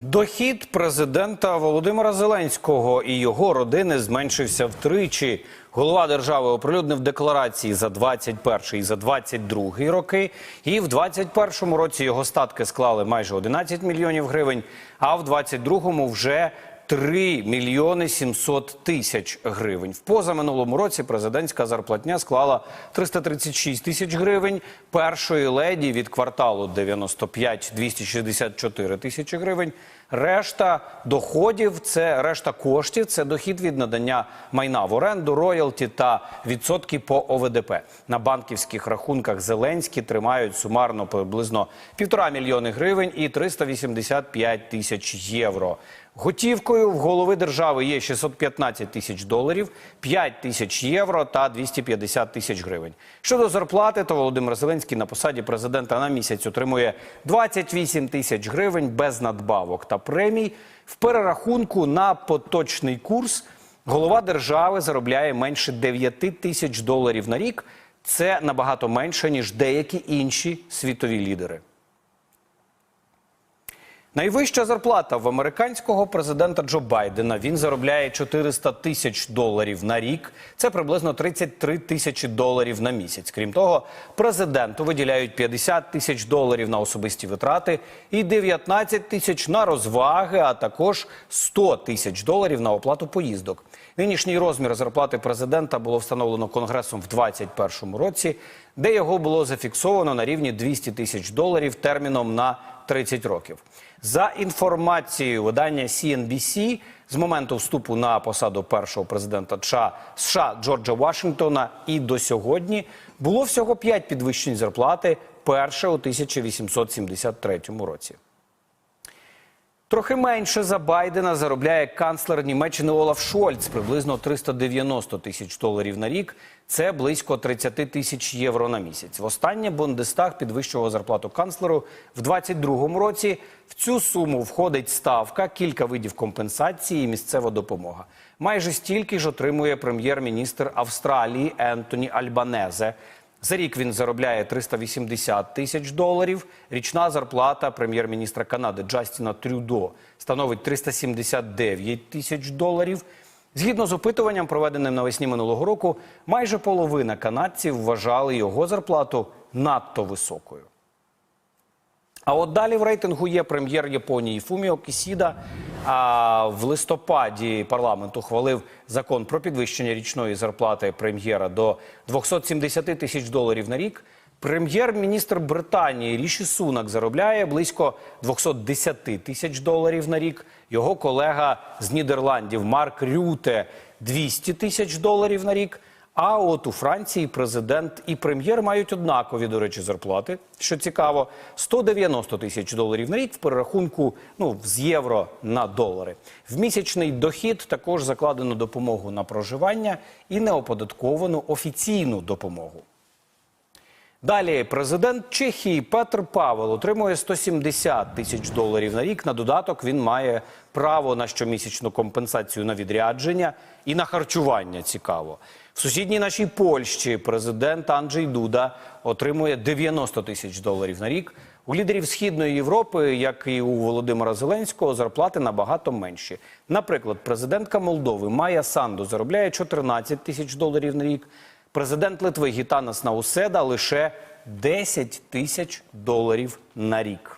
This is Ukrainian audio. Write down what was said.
Дохід президента Володимира Зеленського і його родини зменшився втричі. Голова держави оприлюднив декларації за 21 і за 22 роки. І в 21 році його статки склали майже 11 мільйонів гривень, а в 22 вже 3 мільйони 700 тисяч гривень. В позаминулому році президентська зарплатня склала 336 тисяч гривень. Першої леді від кварталу 95 264 тисячі гривень. Решта доходів це решта коштів. Це дохід від надання майна в оренду, роялті та відсотки по ОВДП. На банківських рахунках Зеленські тримають сумарно приблизно півтора мільйони гривень і 385 тисяч євро. Готівкою в голови держави є 615 тисяч доларів, 5 тисяч євро та 250 тисяч гривень. Щодо зарплати, то Володимир Зеленський на посаді президента на місяць отримує 28 тисяч гривень без надбавок та премій. В перерахунку на поточний курс голова держави заробляє менше 9 тисяч доларів на рік. Це набагато менше ніж деякі інші світові лідери. Найвища зарплата в американського президента Джо Байдена. Він заробляє 400 тисяч доларів на рік. Це приблизно 33 тисячі доларів на місяць. Крім того, президенту виділяють 50 тисяч доларів на особисті витрати і 19 тисяч на розваги, а також 100 тисяч доларів на оплату поїздок. Нинішній розмір зарплати президента було встановлено конгресом в 2021 році, де його було зафіксовано на рівні 200 тисяч доларів терміном на 30 років. За інформацією видання CNBC, з моменту вступу на посаду першого президента США, США Джорджа Вашингтона і до сьогодні було всього 5 підвищень зарплати, перше у 1873 році. Трохи менше за Байдена заробляє канцлер Німеччини Олаф Шольц, приблизно 390 тисяч доларів на рік. Це близько 30 тисяч євро на місяць. Востаннє Бундестаг підвищував зарплату канцлеру в 2022 році. В цю суму входить ставка, кілька видів компенсації і місцева допомога. Майже стільки ж отримує прем'єр-міністр Австралії Ентоні Альбанезе. За рік він заробляє 380 тисяч доларів. Річна зарплата прем'єр-міністра Канади Джастіна Трюдо становить 379 тисяч доларів. Згідно з опитуванням, проведеним навесні минулого року, майже половина канадців вважали його зарплату надто високою. А от далі в рейтингу є прем'єр Японії Фуміо Кісіда. А в листопаді парламент ухвалив закон про підвищення річної зарплати прем'єра до 270 тисяч доларів на рік. Прем'єр-міністр Британії Ріші Сунак заробляє близько 210 тисяч доларів на рік. Його колега з Нідерландів Марк Рюте 200 тисяч доларів на рік. А от у Франції президент і прем'єр мають однакові, до речі, зарплати. Що цікаво, 190 тисяч доларів на рік в перерахунку ну, з євро на долари. В місячний дохід також закладено допомогу на проживання і неоподатковану офіційну допомогу. Далі президент Чехії Петр Павел отримує 170 тисяч доларів на рік. На додаток він має право на щомісячну компенсацію на відрядження і на харчування. Цікаво. В сусідній нашій Польщі президент Анджей Дуда отримує 90 тисяч доларів на рік. У лідерів Східної Європи, як і у Володимира Зеленського, зарплати набагато менші. Наприклад, президентка Молдови Майя Санду заробляє 14 тисяч доларів на рік. Президент Литви Гітанас Науседа лише 10 тисяч доларів на рік.